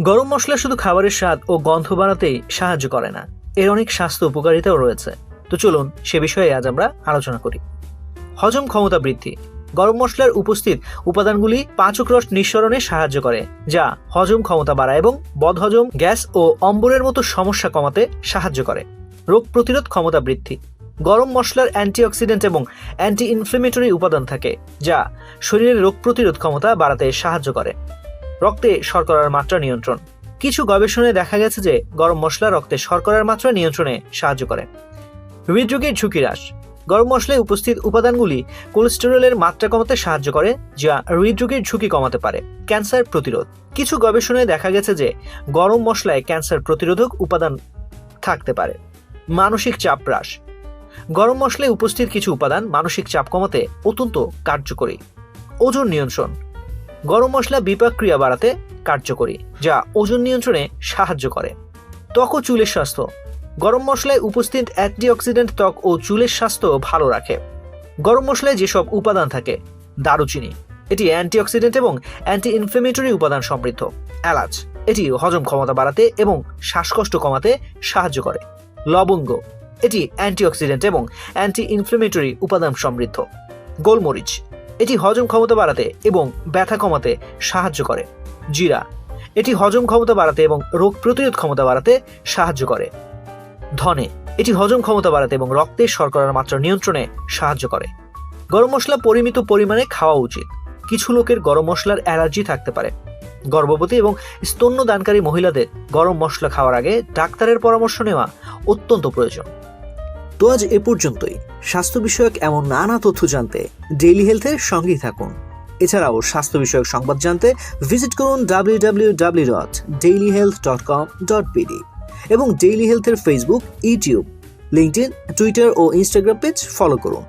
গরম মশলা শুধু খাবারের স্বাদ ও গন্ধ বাড়াতেই সাহায্য করে না, এর অনেক স্বাস্থ্য উপকারিতাও রয়েছে। তো চলুন সে বিষয়ে আজ আমরা আলোচনা করি। হজম ক্ষমতা বৃদ্ধি। গরম মশলার উপস্থিত উপাদানগুলি পাচক রস নিঃসরণে সাহায্য করে, যা হজম ক্ষমতা বাড়ায় এবং বদহজম, গ্যাস ও অম্বরের মতো সমস্যা কমাতে সাহায্য করে। রোগ প্রতিরোধ ক্ষমতা বৃদ্ধি। গরম মশলার অ্যান্টিঅক্সিডেন্ট এবং অ্যান্টি ইনফ্লেমেটরি উপাদান থাকে, যা শরীরের রোগ প্রতিরোধ ক্ষমতা বাড়াতে সাহায্য করে। রক্তে শর্করার মাত্রা নিয়ন্ত্রণ। কিছু গবেষণায় দেখা গেছে যে গরম মশলা রক্তে শর্করার মাত্রা নিয়ন্ত্রণে সাহায্য করে। হৃদরোগের ঝুঁকি হ্রাস। গরম মশলায় উপস্থিত উপাদানগুলি কোলেস্টেরলের মাত্রা কমাতে সাহায্য করে, যা হৃদরোগের ঝুঁকি কমাতে পারে। ক্যান্সার প্রতিরোধ। কিছু গবেষণায় দেখা গেছে যে গরম মশলায় ক্যান্সার প্রতিরোধক উপাদান থাকতে পারে। মানসিক চাপ হ্রাস। গরম মশলায় উপস্থিত কিছু উপাদান মানসিক চাপ কমাতে অত্যন্ত কার্যকরী। ওজন নিয়ন্ত্রণ। গরম মশলা বিপাক ক্রিয়া বাড়াতে কার্যকরী, যা ওজন নিয়ন্ত্রণে সাহায্য করে। ত্বক ও চুলের স্বাস্থ্য। গরম মশলায় উপস্থিত অ্যান্টিঅক্সিডেন্ট ত্বক ও চুলের স্বাস্থ্য ভালো রাখে। গরম মশলায় যেসব উপাদান থাকে, দারুচিনি, এটি অ্যান্টিঅক্সিডেন্ট এবং অ্যান্টি ইনফ্লেমেটরি উপাদান সমৃদ্ধ। এলাচ, এটি হজম ক্ষমতা বাড়াতে এবং শ্বাসকষ্ট কমাতে সাহায্য করে। লবঙ্গ, এটি অ্যান্টিঅক্সিডেন্ট এবং অ্যান্টি ইনফ্লেমেটরি উপাদান সমৃদ্ধ। গোলমরিচ এটি হজম ক্ষমতা বাড়াতে এবং ব্যথা কমাতে সাহায্য করে। জিরা, এটি হজম ক্ষমতা বাড়াতে এবং রোগ প্রতিরোধ ক্ষমতা বাড়াতে সাহায্য করে। ধনে, এটি হজম ক্ষমতা বাড়াতে এবং রক্তে শর্করার মাত্রা নিয়ন্ত্রণে সাহায্য করে। গরম মশলা পরিমিত পরিমাণে খাওয়া উচিত। কিছু লোকের গরম মশলার অ্যালার্জি থাকতে পারে। গর্ভবতী এবং স্তন্যদানকারী মহিলাদের গরম মশলা খাওয়ার আগে ডাক্তারের পরামর্শ নেওয়া অত্যন্ত প্রয়োজন। তো আজ এ পর্যন্তই। স্বাস্থ্য বিষয়ক এমন নানা তথ্য জানতে ডেইলি হেলথের সঙ্গেই থাকুন। এছাড়াও স্বাস্থ্য বিষয়ক সংবাদ জানতে ভিজিট করুন W W W dot daily health dot com dot BD এবং ডেইলি হেলথের ফেসবুক ইউটিউব লিঙ্কডিন টুইটার ও ইনস্টাগ্রাম পেজ ফলো করুন।